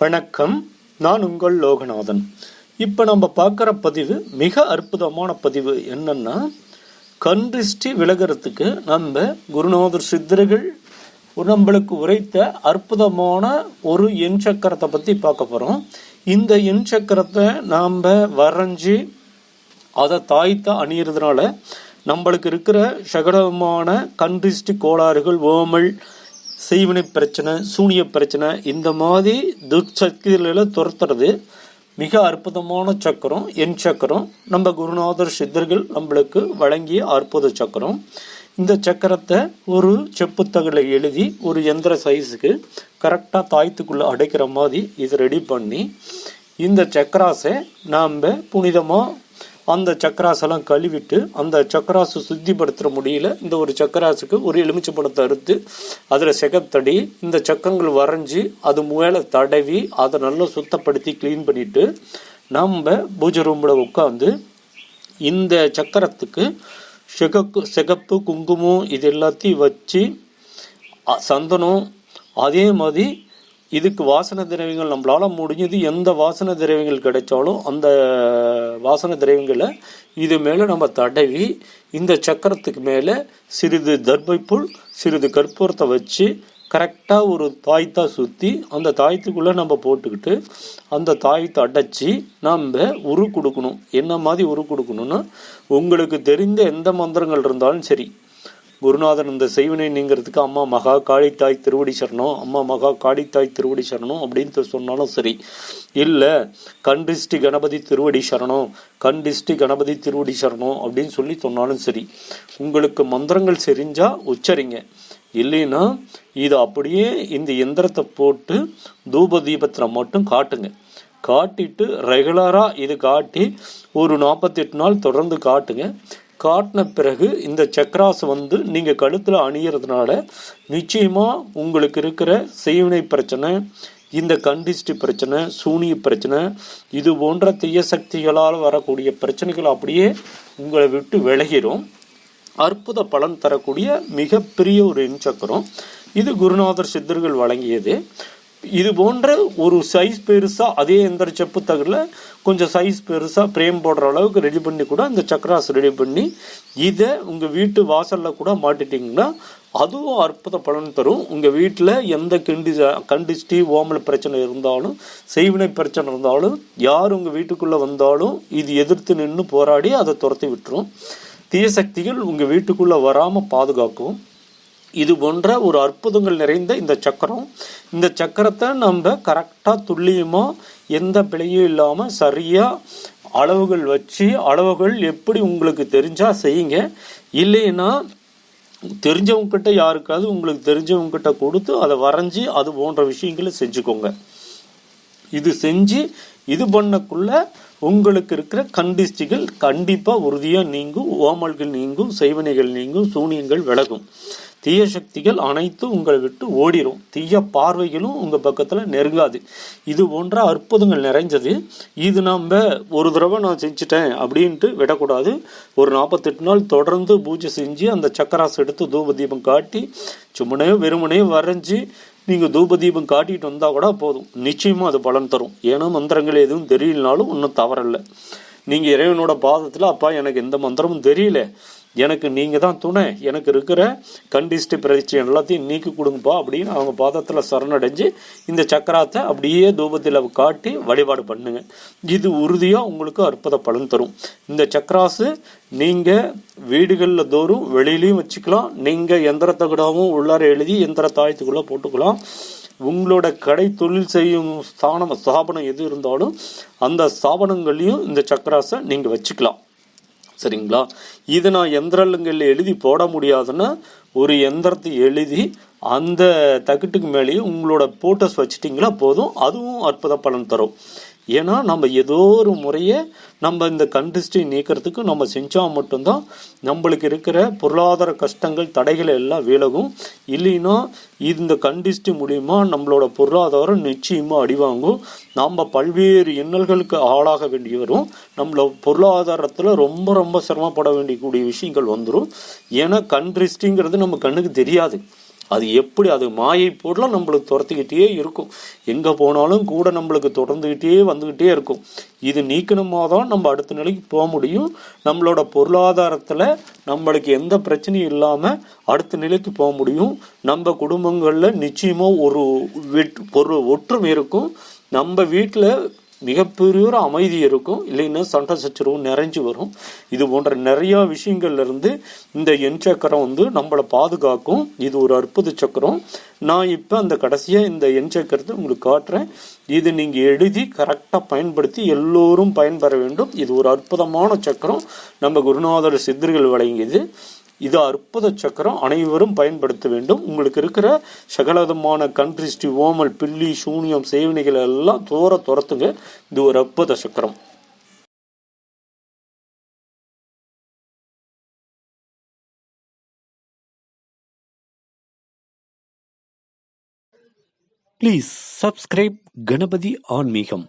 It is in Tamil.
வணக்கம். நான் உங்கள் லோகநாதன். இப்போ நம்ம பார்க்குற பதிவு மிக அற்புதமான பதிவு என்னன்னா கன்றிஷ்டி விலகிறதுக்கு நம்ம குருநாதர் சித்தர்கள் நம்மளுக்கு உரைத்த அற்புதமான ஒரு எண் சக்கரத்தை பற்றி பார்க்க போகிறோம் இந்த எண் சக்கரத்தை நாம் வரைஞ்சி அதை தாய்த்த அணியறதுனால நம்மளுக்கு இருக்கிற சகடமான கன்றிஷ்டி கோளாறுகள் ஓமல் செய்வினை பிரச்சனை சூனிய பிரச்சனை இந்த மாதிரி துர்சக்திகளை துரத்துறது மிக அற்புதமான சக்கரம் என் சக்கரம். நம்ம குருநாதர் சித்தர்கள் நம்மளுக்கு வழங்கிய அற்புத சக்கரம். இந்த சக்கரத்தை ஒரு செப்புத்தகலை எழுதி ஒரு எந்திர சைஸுக்கு கரெக்டாக தாய்த்துக்குள்ளே அடைக்கிற மாதிரி இதை ரெடி பண்ணி இந்த சக்கராசை நாம் புனிதமாக அந்த சக்கராசெல்லாம் கழுவிட்டு அந்த சக்கராசு சுத்திப்படுத்துகிற முடியல இந்த ஒரு சக்கராசுக்கு ஒரு எலுமிச்சை பழத்தை அறுத்து அதில் செகத்தடி இந்த சக்கரங்கள் வரைஞ்சி அது மேலே தடவி அதை நல்லா சுத்தப்படுத்தி க்ளீன் பண்ணிவிட்டு நம்ம பூஜை ரூமில் உட்காந்து இந்த சக்கரத்துக்கு சிகப்பு சிகப்பு குங்குமம் இது எல்லாத்தையும் வச்சு சந்தனம் அதே மாதிரி இதுக்கு வாசனை திரவியங்கள் நம்மளால் முடிஞ்சது எந்த வாசனை திரவியங்கள் கிடைச்சாலும் அந்த வாசனை திரவியங்களை இது மேலே நம்ம தடவி இந்த சக்கரத்துக்கு மேலே சிறிது தர்பைப்புல் சிறிது கற்பூரத்தை வச்சு கரெக்டாக ஒரு தாய்த்தா சுற்றி அந்த தாயத்துக்குள்ளே நம்ம போட்டுக்கிட்டு அந்த தாயத்தை அடைச்சி நம்ம உரு கொடுக்கணும். என்ன மாதிரி உரு கொடுக்கணும்னா உங்களுக்கு தெரிந்த எந்த மந்திரங்கள் இருந்தாலும் சரி குருநாதன் இந்த செய்வினை நீங்கிறதுக்கு அம்மா மகா காளித்தாய் திருவடி சரணம் அம்மா மகா காளித்தாய் திருவடி சரணம் அப்படின்னு சொன்னாலும் சரி. இல்லை கண்டிஷ்டி கணபதி திருவடி சரணம் கண்டிஷ்டி கணபதி திருவடி சரணம் அப்படின்னு சொல்லி சொன்னாலும் சரி. உங்களுக்கு மந்திரங்கள் செறிஞ்சால் உச்சரிங்க. இல்லைன்னா இது அப்படியே இந்த எந்திரத்தை போட்டு தூப தீபத்தில் மட்டும் காட்டுங்க. காட்டிட்டு ரெகுலராக இது காட்டி ஒரு நாற்பத்தெட்டு நாள் தொடர்ந்து காட்டுங்க. காட்டின பிறகு இந்த சக்ராஸ் வந்து நீங்கள் கழுத்தில் அணியறதுனால நிச்சயமாக உங்களுக்கு இருக்கிற செய்வினை பிரச்சனை இந்த கண்டிஸ்டி பிரச்சனை சூனிய பிரச்சனை இது போன்ற தீய சக்திகளால் வரக்கூடிய பிரச்சனைகள் அப்படியே உங்களை விட்டு விலகிடும் அற்புத பலன் தரக்கூடிய மிகப்பெரிய ஒரு இன்சக்கரம் இது குருநாதர் சித்தர்கள் வழங்கியது. இது போன்ற ஒரு சைஸ் பெருசாக அதே எந்திர செப்பு தகரில் கொஞ்சம் சைஸ் பெருசாக ஃப்ரேம் போடுற அளவுக்கு ரெடி பண்ணி கூட அந்த சக்கராஸ் ரெடி பண்ணி இதை உங்கள் வீட்டு வாசலில் கூட மாட்டிட்டிங்கன்னா அதுவும் அற்புத பலன் தரும். உங்கள் வீட்டில் எந்த கிண்டி கண்டிஸ்டி ஓமல் பிரச்சனை இருந்தாலும் செய்வினை பிரச்சனை இருந்தாலும் யார் உங்கள் வீட்டுக்குள்ளே வந்தாலும் இது எதிர்த்து நின்று போராடி அதை துரத்தி விட்டுரும். தீய சக்திகள் உங்கள் வீட்டுக்குள்ளே வராமல் பாதுகாக்கும் இது போன்ற ஒரு அற்புதங்கள் நிறைந்த இந்த சக்கரம். இந்த சக்கரத்தை நம்ம கரெக்டாக துல்லியமாக எந்த பிழையும் இல்லாமல் சரியாக அளவுகள் வச்சு அளவுகள் எப்படி உங்களுக்கு தெரிஞ்சால் செய்யுங்க. இல்லைன்னா தெரிஞ்சவங்கக்கிட்ட யாருக்காவது உங்களுக்கு தெரிஞ்சவங்கக்கிட்ட கொடுத்து அதை வரைஞ்சி அது போன்ற விஷயங்களை செஞ்சுக்கோங்க. இது செஞ்சு இது பண்ணக்குள்ள உங்களுக்கு இருக்கிற கண்டிஸ்டிகள் கண்டிப்பாக உறுதியாக நீங்கும் ஓமல்கள் நீங்கும் செய்வனைகள் நீங்கும் சூனியங்கள் விலகும். தீய சக்திகள் அனைத்தும் உங்களை விட்டு ஓடிடும் தீய பார்வைகளும் உங்கள் பக்கத்தில் நெருங்காது. இது போன்ற அற்புதங்கள் நிறைஞ்சது. இது நம்ம ஒரு தடவை நான் செஞ்சுட்டேன் அப்படின்ட்டு விடக்கூடாது. ஒரு நாற்பத்தெட்டு நாள் தொடர்ந்து பூஜை செஞ்சு அந்த சக்கராசு எடுத்து தூப தீபம் காட்டி சும்மனையோ வெறுமனையும் வரைஞ்சி நீங்கள் தூப தீபம் காட்டிட்டு வந்தால் கூட போதும். நிச்சயமாக அது பலன் தரும். ஏன்னா மந்திரங்கள் எதுவும் தெரியலனாலும் ஒன்றும் தவறில்லை. நீங்கள் இறைவனோட பாதத்தில் அப்பா எனக்கு எந்த மந்திரமும் தெரியல. எனக்கு நீங்கள் தான் துணை. எனக்கு இருக்கிற கண்டிஸ்ட் பிரச்சனை எல்லாத்தையும் நீக்கி கொடுங்கப்பா அப்படின்னு அவங்க பாதத்தில் சரணடைஞ்சு இந்த சக்கராத்தை அப்படியே தூபத்தில் காட்டி வழிபாடு பண்ணுங்க. இது உறுதியாக உங்களுக்கு அற்புத பலன் தரும். இந்த சக்கராசு நீங்கள் வீடுகளில் தோறும் வெளியிலையும் வச்சுக்கலாம். நீங்கள் எந்திரத்தை கூடவும் உள்ளார எழுதி எந்திர தாயத்துக்குள்ளே போட்டுக்கலாம். உங்களோட கடை தொழில் செய்யும் ஸ்தானம் ஸ்தாபனம் எது இருந்தாலும் அந்த ஸ்தாபனங்கள்லையும் இந்த சக்கராசை நீங்கள் வச்சுக்கலாம். சரிங்களா? இது நான் எந்திரங்கள் எழுதி போட முடியாதுன்னா ஒரு எந்திரத்தை எழுதி அந்த தகுட்டுக்கு மேலேயே உங்களோட போட்டோஸ் வச்சுட்டிங்களா போதும். அதுவும் அற்புத பலன் தரும். ஏன்னா நம்ம ஏதோ ஒரு முறையை நம்ம இந்த கண்டிஸ்டை நீக்கிறதுக்கு நம்ம செஞ்சால் மட்டும்தான் நம்மளுக்கு இருக்கிற பொருளாதார கஷ்டங்கள் தடைகள் எல்லாம் விலகும். இல்லைன்னா இந்த கண்டிஸ்டி மூலிமா நம்மளோட பொருளாதாரம் நிச்சயமாக அடிவாங்கும். நாம் பல்வேறு இன்னல்களுக்கு ஆளாக வேண்டி வரும். நம்மள பொருளாதாரத்தில் ரொம்ப ரொம்ப சிரமப்பட வேண்டிய கூடிய விஷயங்கள் வந்துடும் ஏன்னா கண் நம்ம கண்ணுக்கு தெரியாது. அது எப்படி அது மாயை பொருளாக நம்மளுக்கு துரத்திக்கிட்டே இருக்கும். எங்கே போனாலும் கூட நம்மளுக்கு தொடர்ந்துக்கிட்டே வந்துக்கிட்டே இருக்கும். இது நீக்கணுமா தான் நம்ம அடுத்த நிலைக்கு போக முடியும். நம்மளோட பொருளாதாரத்தில் நம்மளுக்கு எந்த பிரச்சனையும் இல்லாமல் அடுத்த நிலைக்கு போக முடியும். நம்ம குடும்பங்களில் நிச்சயமாக ஒரு வெட் ஒரு ஒற்றுமை இருக்கும். நம்ம வீட்டில் மிகப்பெரிய ஒரு அமைதி இருக்கும். இல்லைன்னா சண்டை சச்சரவு நிறைஞ்சு வரும். இது போன்ற நிறைய விஷயங்கள்ல இருந்து இந்த எண் சக்கரம் வந்து நம்மளை பாதுகாக்கும். இது ஒரு அற்புத சக்கரம். நான் இப்போ அந்த கடைசியாக இந்த எண் சக்கரத்தை உங்களுக்கு காட்டுறேன். இது நீங்கள் எழுதி கரெக்டாக பயன்படுத்தி எல்லோரும் பயன்பெற வேண்டும். இது ஒரு அற்புதமான சக்கரம். நம்ம குருநாதர் சித்தர்கள் வழங்கியது. இது அற்புத சக்கரம். அனைவரும் பயன்படுத்த வேண்டும். உங்களுக்கு இருக்கிற சகலவிதமான கண்ட்ரிஸ்டி ஓமல் பில்லி சூனியம் சேவனைகள் எல்லாம் தோற துரத்துங்க. இது ஒரு அற்புத சக்கரம். ப்ளீஸ் சப்ஸ்கிரைப் கணபதி ஆன்மீகம்